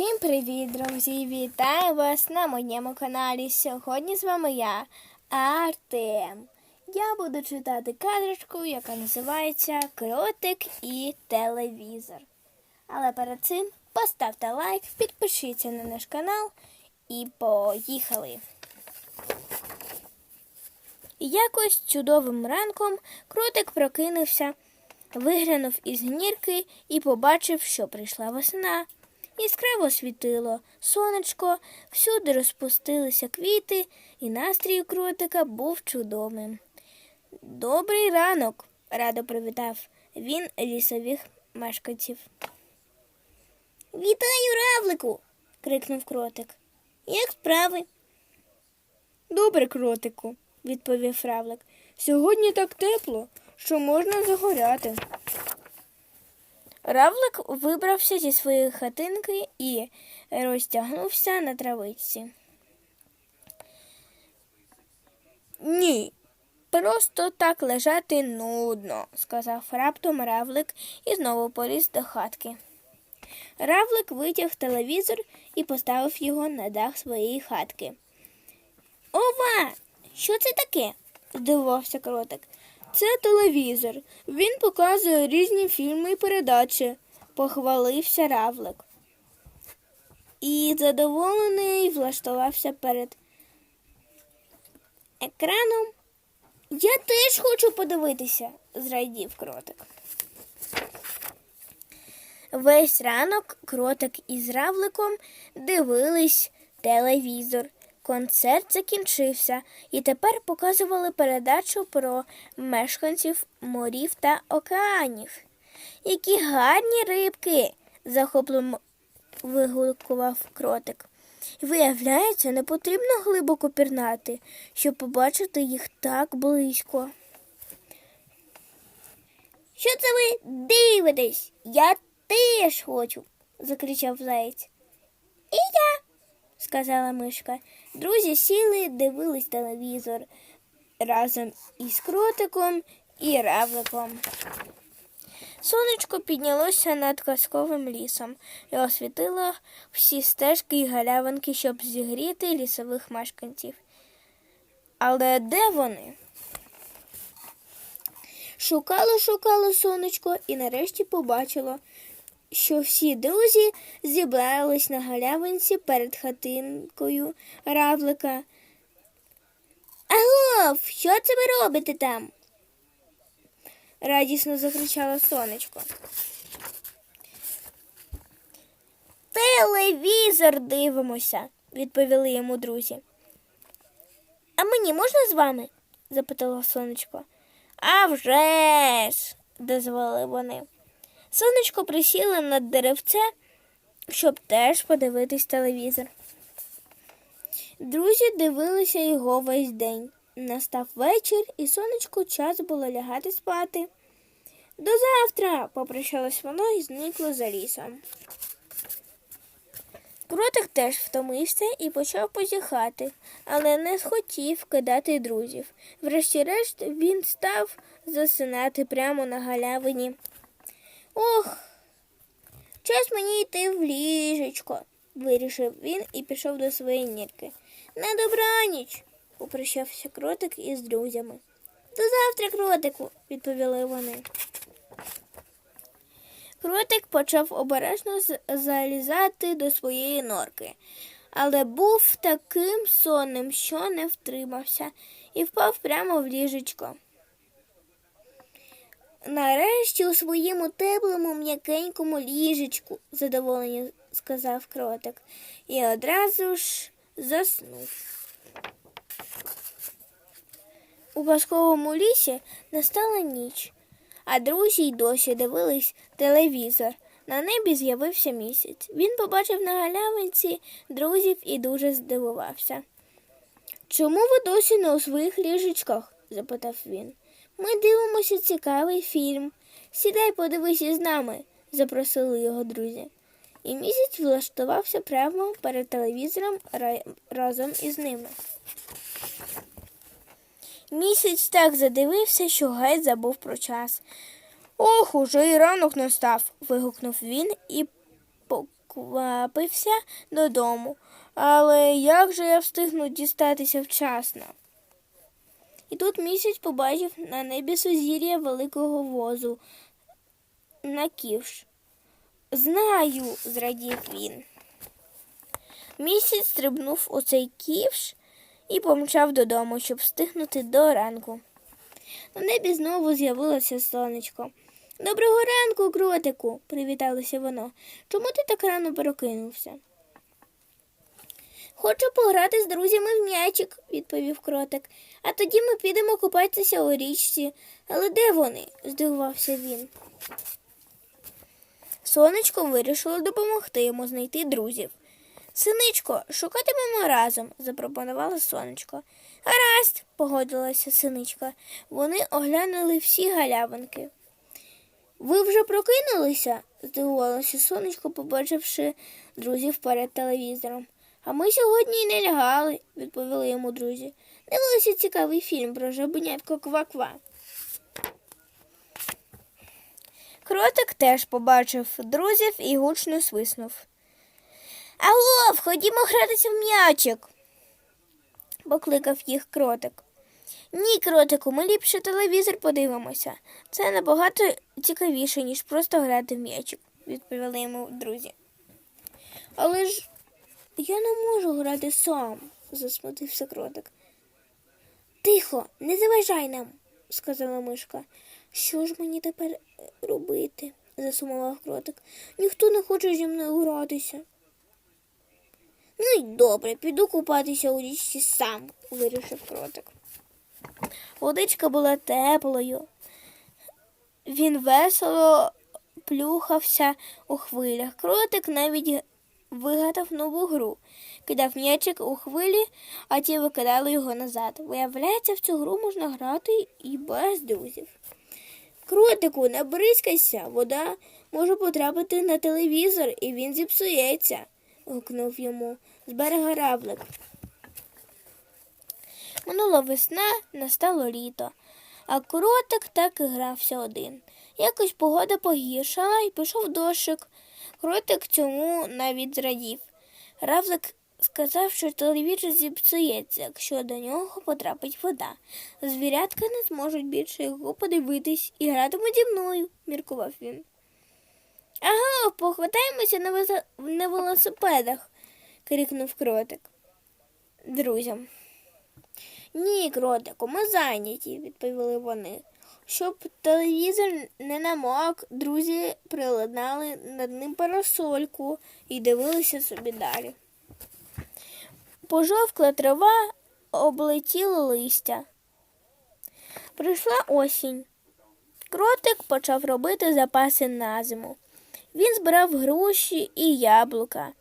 Всім привіт, друзі! Вітаю вас на моєму каналі. Сьогодні з вами я, Артем. Я буду читати кадрочку, яка називається Кротик і телевізор. Але перед цим поставте лайк, підпишіться на наш канал і поїхали! Якось чудовим ранком кротик прокинувся, виглянув із гнірки і побачив, що прийшла весна. Яскраво світило сонечко, всюди розпустилися квіти, і настрій кротика був чудовим. Добрий ранок, радо привітав він лісових мешканців. Вітаю, равлику. крикнув кротик. Як справи? Добре, кротику, відповів равлик. Сьогодні так тепло, що можна загоряти. Равлик вибрався зі своєї хатинки і розтягнувся на травичці. Ні, просто так лежати нудно, сказав раптом равлик і знову поліз до хатки. Равлик витяг телевізор і поставив його на дах своєї хатки. Ова! Що це таке? здивувався кротик. Це телевізор. Він показує різні фільми і передачі, похвалився равлик. І задоволений влаштувався перед екраном. Я теж хочу подивитися, зрадів кротик. Весь ранок кротик із равликом дивились телевізор. Концерт закінчився, і тепер показували передачу про мешканців морів та океанів. Які гарні рибки, захопливо вигукував кротик. Виявляється, не потрібно глибоко пірнати, щоб побачити їх так близько. Що це ви дивитесь? Я теж хочу, закричав заєць. І я сказала мишка. Друзі сіли, дивились телевізор разом із кротиком і равликом. Сонечко піднялося над казковим лісом і освітило всі стежки і галявинки, щоб зігріти лісових мешканців. Але де вони? Шукало, шукало сонечко і нарешті побачило, що всі друзі зібрались на галявинці перед хатинкою равлика. Агов, що це ви робите там? радісно закричало сонечко. Телевізор дивимося, відповіли йому друзі. А мені можна з вами? запитало сонечко. «А вже ж!» – дозволили вони. Сонечко присіло над деревце, щоб теж подивитись телевізор. Друзі дивилися його весь день. Настав вечір, і сонечку час було лягати спати. До завтра, попрощалось воно і зникло за лісом. Кротик теж втомився і почав позіхати, але не схотів кидати друзів. Врешті-решт він став засинати прямо на галявині. Ох, час мені йти в ліжечко, вирішив він і пішов до своєї нірки. На добраніч, попрощався кротик із друзями. До завтра, кротику, відповіли вони. Кротик почав обережно залізати до своєї норки, але був таким сонним, що не втримався, і впав прямо в ліжечко. Нарешті у своєму теплому м'якенькому ліжечку, задоволені сказав кротик, і одразу ж заснув. У казковому лісі настала ніч, а друзі й досі дивились телевізор. На небі з'явився місяць. Він побачив на галявинці друзів і дуже здивувався. Чому ви досі не у своїх ліжечках? запитав він. Ми дивимося цікавий фільм. Сідай, подивись із нами, запросили його друзі. І місяць влаштувався прямо перед телевізором разом із ними. Місяць так задивився, що геть забув про час. Ох, уже і ранок настав. вигукнув він і поквапився додому. Але як же я встигну дістатися вчасно? І тут місяць побачив на небі сузір'я великого возу на ківш. Знаю, зрадів він. Місяць стрибнув у цей ківш і помчав додому, щоб встигнути до ранку. На небі знову з'явилося сонечко. Доброго ранку, кротику, привіталося воно. Чому ти так рано прокинувся? Хочу пограти з друзями в м'ячик, відповів кротик. А тоді ми підемо купатися у річці. Але де вони? здивувався він. Сонечко вирішило допомогти йому знайти друзів. Синичко, шукатимемо разом, запропонувала сонечко. Гаразд, погодилася синичка. Вони оглянули всі галявинки. Ви вже прокинулися? здивувалося сонечко, побачивши друзів перед телевізором. А ми сьогодні й не лягали, відповіли йому друзі. Дивилися цікавий фільм про жабенятко Ква-Ква. Кротик теж побачив друзів і гучно свиснув. Алло, ходімо гратися в м'ячик, покликав їх кротик. Ні, кротику, ми ліпше телевізор подивимося. Це набагато цікавіше, ніж просто грати в м'ячик, відповіли йому друзі. Але ж я не можу грати сам, засмутився кротик. Тихо, не заважай нам, сказала мишка. Що ж мені тепер е, робити? засумував кротик. Ніхто не хоче зі мною гратися. Ну й добре, піду купатися у річці сам, вирішив кротик. Водичка була теплою. Він весело плюхався у хвилях. Кротик навіть вигадав нову гру. Кидав м'ячик у хвилі, а ті викидали його назад. Виявляється, в цю гру можна грати і без друзів. Кротику, не бризкайся, вода може потрапити на телевізор і він зіпсується, гукнув йому з берега равлик. Минула весна, настало літо, а кротик так і грався один. Якось погода погіршала і пішов дощик. Кротик цьому навіть зрадів. Равлик сказав, що телевізор зіпсується, якщо до нього потрапить вода. Звірятка не зможуть більше його подивитись і гратимуть зі мною, міркував він. Ага, похватаємося на, везе- на велосипедах, крикнув кротик друзям. Ні, кротику, ми зайняті, відповіли вони. Щоб телевізор не намок, друзі приладнали над ним парасольку і дивилися собі далі. Пожовкла трава, облетіло листя. Прийшла осінь. Кротик почав робити запаси на зиму. Він збирав груші і яблука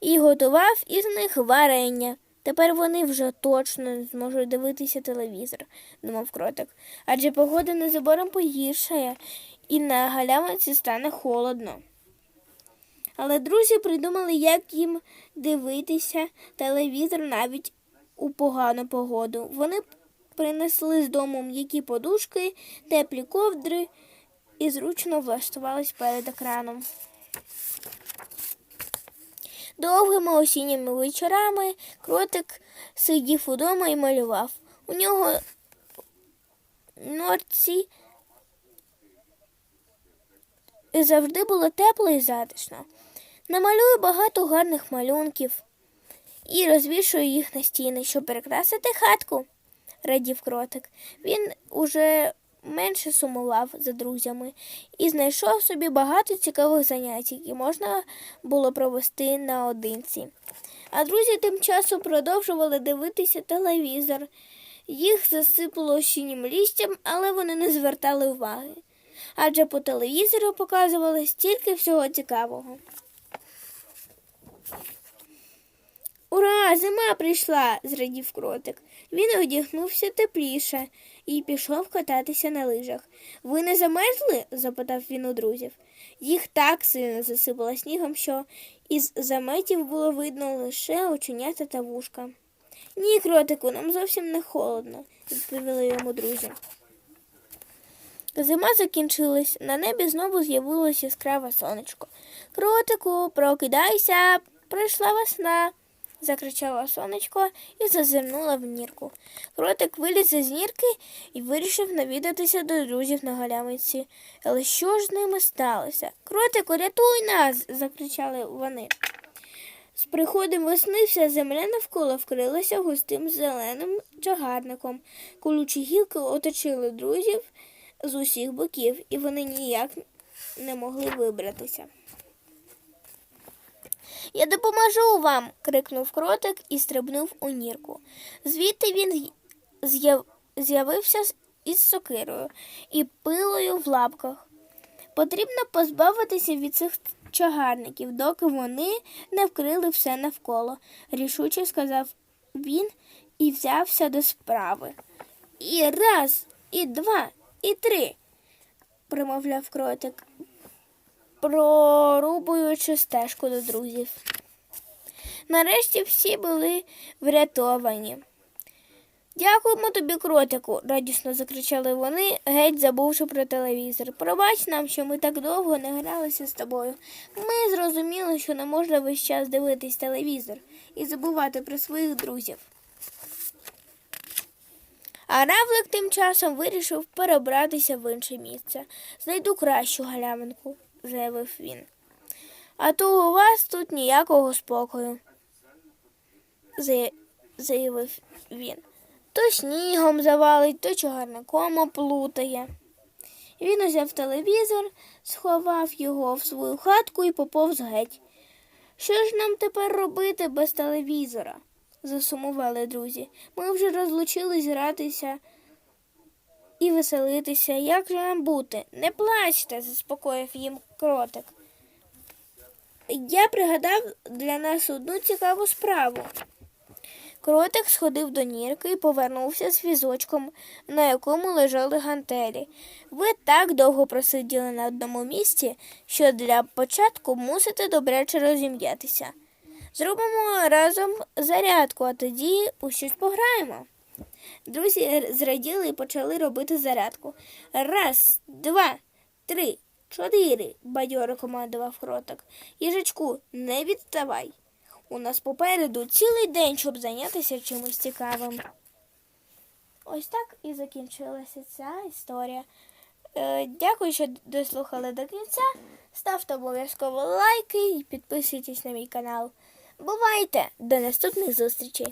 і готував із них варення. Тепер вони вже точно зможуть дивитися телевізор, думав кротик. Адже погода незабаром погіршає і на галявинці стане холодно. Але друзі придумали, як їм дивитися телевізор навіть у погану погоду. Вони принесли з дому м'які подушки, теплі ковдри і зручно влаштувались перед екраном. Довгими осінніми вечорами кротик сидів удома і малював. У нього норці завжди було тепло і затишно. Намалюю багато гарних малюнків і розвішую їх на стіни, щоб перекрасити хатку, радів кротик. Він уже менше сумував за друзями і знайшов собі багато цікавих занять, які можна було провести наодинці. А друзі тим часом продовжували дивитися телевізор. Їх засипало осіннім лістям, але вони не звертали уваги. Адже по телевізору показували стільки всього цікавого. Ура, зима прийшла, зрадів кротик. Він одягнувся тепліше і пішов кататися на лижах. Ви не замерзли? запитав він у друзів. Їх так сильно засипало снігом, що із заметів було видно лише оченята та вушка. Ні, кротику, нам зовсім не холодно, відповіли йому друзі. Зима закінчилась, на небі знову з'явилось яскраве сонечко. Кротику, прокидайся, прийшла весна, закричала сонечко і зазирнула в нірку. Кротик виліз із нірки і вирішив навідатися до друзів на галявинці. Але що ж з ними сталося? Кротику, рятуй нас. закричали вони. З приходом весни вся земля навколо вкрилася густим зеленим чагарником. Колючі гілки оточили друзів з усіх боків, і вони ніяк не могли вибратися. Я допоможу вам. крикнув кротик і стрибнув у нірку. Звідти він з'яв- з'явився із сокирою і пилою в лапках. Потрібно позбавитися від цих чагарників, доки вони не вкрили все навколо, рішуче сказав він і взявся до справи. І раз, і два, і три, примовляв кротик, прорубуючи стежку до друзів. Нарешті всі були врятовані. Дякуємо тобі, кротику, радісно закричали вони, геть забувши про телевізор. Пробач нам, що ми так довго не гралися з тобою. Ми зрозуміли, що не можна весь час дивитись телевізор і забувати про своїх друзів. А Равлик тим часом вирішив перебратися в інше місце. Знайду кращу галявинку, заявив він. А то у вас тут ніякого спокою, заявив він. То снігом завалить, то чагарником оплутає. Він узяв телевізор, сховав його в свою хатку і поповз геть. Що ж нам тепер робити без телевізора? засумували друзі. Ми вже розлучились гратися і веселитися. Як же нам бути? Не плачте, заспокоїв їм кротик. Я пригадав для нас одну цікаву справу. Кротик сходив до нірки і повернувся з візочком, на якому лежали гантелі. Ви так довго просиділи на одному місці, що для початку мусите добряче розім'ятися. Зробимо разом зарядку, а тоді у щось пограємо. Друзі зраділи і почали робити зарядку. Раз, два, три, чотири, бадьоро командував кротик. Їжачку, не відставай. У нас попереду цілий день, щоб зайнятися чимось цікавим. Ось так і закінчилася ця історія. Е, дякую, що дослухали до кінця. Ставте обов'язково лайки і підписуйтесь на мій канал. Бувайте! До наступних зустрічей!